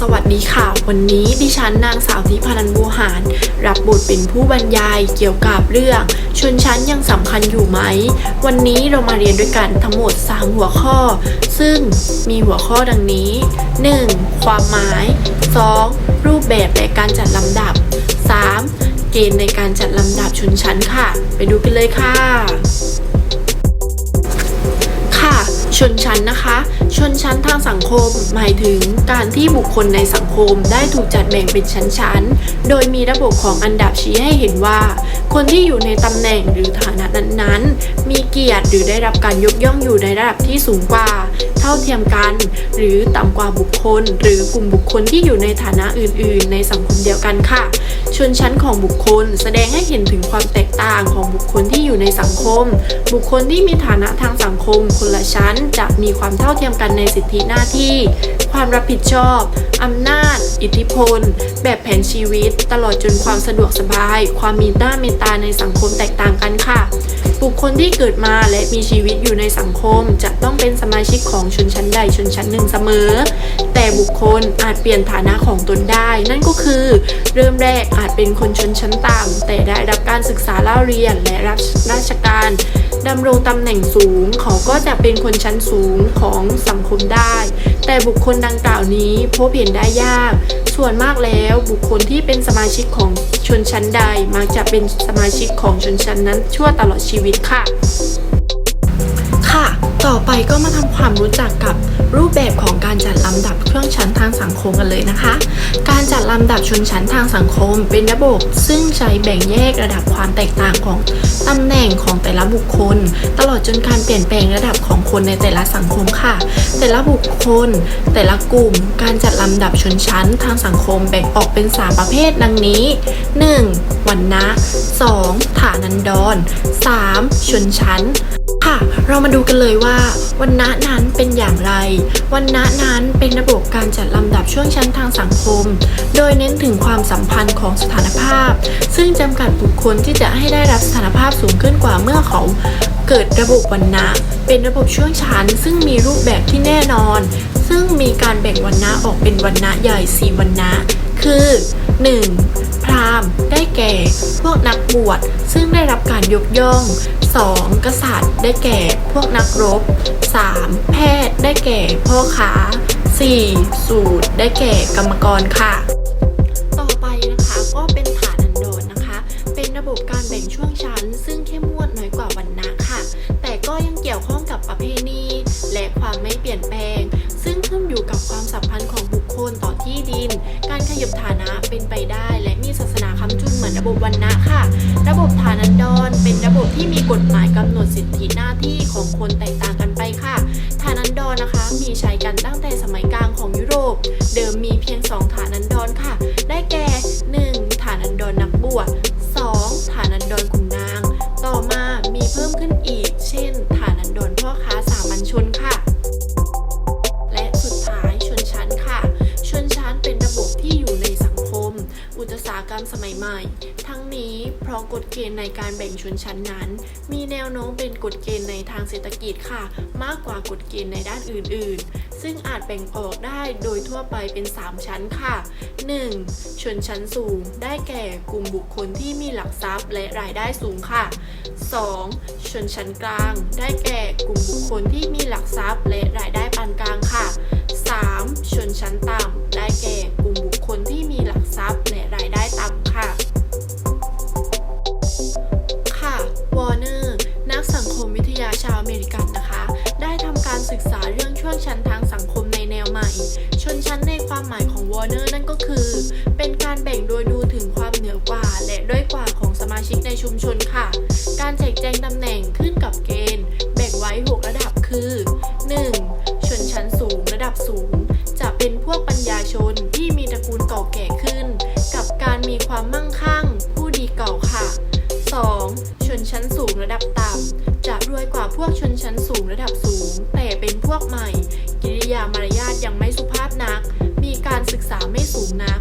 สวัสดีค่ะ วันนี้ดิฉันนางสาวทิพนันบูหาร รับบทเป็นผู้บรรยายเกี่ยวกับเรื่อง ชนชั้นยังสำคัญอยู่ไหม วันนี้เรามาเรียนด้วยกันทั้งหมด 3 หัวข้อ ซึ่งมีหัวข้อดังนี้ 1. ความหมาย 2. รูปแบบและการจัดลำดับ 3. เกณฑ์ในการจัดลำดับชนชั้นค่ะ ไปดูกันเลยค่ะ ค่ะ ชนชั้นนะคะ ชน ชั้นทางสังคม หมายถึงการที่บุคคลในสังคมได้ถูกจัดแบ่งเป็นชั้นๆ โดยมีระบบของอันดับชี้ให้เห็นว่า คนที่อยู่ในตำแหน่งหรือฐานะนั้นๆ มีเกียรติหรือได้รับการยกย่องอยู่ในระดับที่สูงกว่า เท่าเทียมกัน หรือต่ำกว่าบุคคล หรือกลุ่มบุคคลที่อยู่ในฐานะอื่น ๆ ในสังคมเดียวกันค่ะ ชนชั้นของบุคคลแสดงให้เห็นถึงความแตกต่างของบุคคลที่อยู่ในสังคม บุคคลที่มีฐานะทางสังคมคนละชั้นจะมีความเท่าเทียมกันในสิทธิหน้าที่ ความรับผิดชอบอำนาจ อิทธิพล แบบแผนชีวิต ตลอดจนความสะดวกสบาย ความมีหน้าเมตตาในสังคมแตกต่างกันค่ะ บุคคลที่เกิดมาและมีชีวิตอยู่ในสังคม จะต้องเป็นสมาชิกของชนชั้นใดชนชั้นหนึ่งเสมอ แต่บุคคลอาจเปลี่ยนฐานะของตนได้ นั่นก็คือ เริ่มแรกอาจเป็นคนชนชั้นต่ำแต่ได้รับการศึกษาเล่าเรียนและรับราชการดำรงตำแหน่งสูง เขาก็จะเป็นคนชั้นสูงของสังคมได้ แต่บุคคลดังกล่าวนี้พบเห็นได้ยาก ส่วนมากแล้วบุคคลที่เป็นสมาชิกของชนชั้นใดมักจะเป็นสมาชิกของชนชั้นนั้นชั่วตลอดชีวิตค่ะ ต่อไปก็มาทำความรู้จักกับรูปแบบของการจัดลำดับเครื่องชั้นทางสังคมกันเลยนะคะ การจัดลำดับชนชั้นทางสังคมเป็นระบบ ซึ่งใช้แบ่งแยกระดับความแตกต่างของตำแหน่งของแต่ละบุคคล ตลอดจนการเปลี่ยนแปลงระดับของคนในแต่ละสังคมค่ะ แต่ละบุคคล แต่ละกลุ่ม การจัดลำดับชนชั้นทางสังคมแบ่งออกเป็น 3 ประเภทดังนี้ 1. วันนะ 2. ฐานันดร 3. ชนชั้น ค่ะ เรามาดูกันเลยว่า วันณะนั้นเป็นอย่างไร วันณะนั้นเป็นระบบการจัดลำดับช่วงชั้นทางสังคม โดยเน้นถึงความสัมพันธ์ของสถานภาพ ซึ่งจำกัดบุคคลที่จะให้ได้รับสถานภาพสูงขึ้นกว่าเมื่อเขาเกิดระบบวันณะ เป็นระบบช่วงชั้น ซึ่งมีรูปแบบที่แน่นอน ซึ่งมีการแบ่งวันณะออกเป็นวันณะใหญ่สี่วันณะ คือ 1. พราหมณ์ได้แก่ พวกนักบวชซึ่งได้รับการยกย่อง 2. กษัตริย์ได้แก่พวกนักรบ 3. แพทย์ได้แก่พ่อค้า 4. สูตรได้แก่กรรมกรค่ะ ต่อไปนะคะก็เป็นฐานอันดรนะคะ เป็นระบบการแบ่งช่วงชั้น ซึ่งเข้มงวดน้อยกว่าวันนะค่ะ แต่ก็ยังเกี่ยวข้องกับประเพณี และความไม่เปลี่ยนแปลง ที่มีกฎหมายกำหนดสิทธิหน้าที่ของคนแตกต่างกันไปค่ะ ฐานันดรนะคะ มีใช้กันตั้งแต่สมัยกลางของยุโรป เดิมมีเพียง 2 ฐานันดรค่ะ ได้แก่ 1. ฐานันดรนักบวช 2. ฐานันดรขุนนาง ต่อมามีเพิ่มขึ้นอีก เช่น ฐานันดรพ่อค้าสามัญชนค่ะและ ราะกฎเกณฑ์ในการแบ่งชนชั้นนั้น มีแนวโน้มเป็นกฎเกณฑ์ในทางเศรษฐกิจค่ะ มากกว่ากฎเกณฑ์ในด้านอื่น ๆ ซึ่งอาจแบ่งออกได้โดยทั่วไปเป็น 3 ชั้นค่ะ 1. ชนชั้นสูง ได้แก่กลุ่มบุคคลที่มีหลักทรัพย์และรายได้สูงค่ะ 2. ชนชั้นกลาง ได้แก่กลุ่มบุคคลที่มีหลักทรัพย์และรายได้ปานกลางค่ะ 3. ชนชั้นต่ำ ได้แก่กลุ่มบุคคลที่มี ในความหมายของวอร์เนอร์นั่นก็คือ เป็นการแบ่งโดยดูถึงความเหนือกว่า และด้อยกว่าของสมาชิกในชุมชนค่ะ การแจกแจงตำแหน่งขึ้นกับเกณฑ์ แบ่งไว้ 6 ระดับคือ 1. ชนชั้นสูงระดับสูง จะเป็นพวกปัญญาชนที่มีตระกูลเก่าแก่ขึ้น กับการมีความมั่งคั่ง ผู้ดีเก่าค่ะ 2. ชนชั้นสูงระดับต่ำจะรวยกว่าพวกชนชั้นสูงระดับสูง แต่เป็นพวกใหม่ กิริยามารยา ศึกษาไม่สูงนัก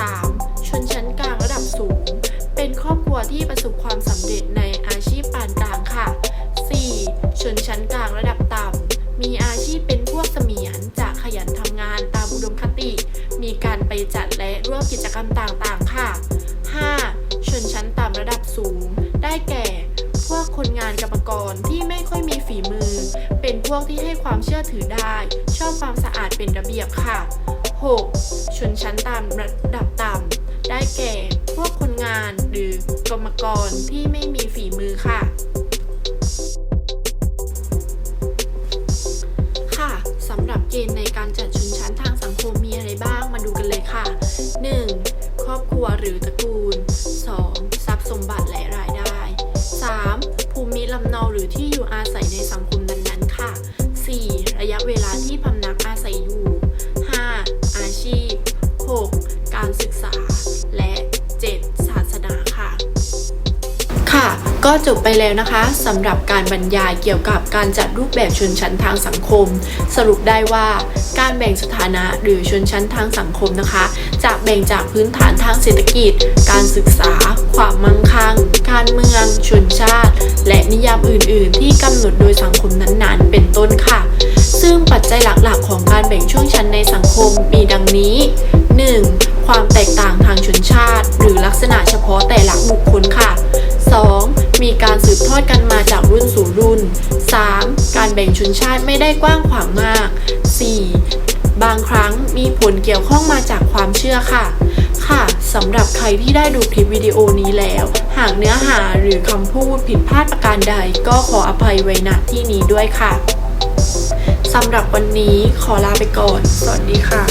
3. ชนชั้นกลางระดับสูง เป็นครอบครัวที่ประสบความสำเร็จในอาชีพปานกลางค่ะ 4. ชนชั้นกลางระดับต่ำ มีอาชีพเป็นพวกเสมียนจะขยันทำงานตามอุดมคติ มีการไปจัดและร่วมกิจกรรมต่างๆ ค่ะ 5. ชนชั้นต่ำระดับสูง ได้แก่ พวกคนงานกรรมกรที่ไม่ค่อยมีฝีมือ เป็นพวกที่ให้ความเชื่อถือได้ ชอบความสะอาดเป็นระเบียบค่ะ 6. ชนชั้นตามระดับต่ำ ได้แก่ พวกคนงานหรือกรรมกรที่ไม่มีฝีมือค่ะ ค่ะสำหรับเกณฑ์ในการจัดชนชั้นทางสังคมมีอะไรบ้างมาดูกันเลยค่ะ 1. ครอบครัวหรือตระกูล ก็จบไปแล้วนะคะสำหรับการบรรยายเกี่ยวกับการจัดรูปแบบชนชั้นทางสังคม สรุปได้ว่าการแบ่งสถานะหรือชนชั้นทางสังคมนะคะ จะแบ่งจากพื้นฐานทางเศรษฐกิจ การศึกษา ความมั่งคั่ง การเมือง ชนชาติ และนิยามอื่น ๆ ที่กำหนดโดยสังคมนั้นๆ เป็นต้นค่ะ ซึ่งปัจจัยหลัก ๆ ของการแบ่งช่วงชั้นในสังคมมีดังนี้ 1. ความแตกต่างทางชนชาติ หรือลักษณะเฉพาะแต่ละบุคคลค่ะ 2. มีการสืบทอดกันมาจากรุ่นสู่รุ่น 3. การแบ่งชนชาติไม่ได้กว้างขวางมาก 4. บางครั้งมีผลเกี่ยวข้องมาจากความเชื่อค่ะ ค่ะสำหรับใครที่ได้ดูคลิปวิดีโอนี้แล้ว หากเนื้อหาหรือคำพูดผิดพลาดประการใด ก็ขออภัยไว้ณที่นี้ด้วยค่ะสำหรับวันนี้ขอลาไปก่อน สวัสดีค่ะ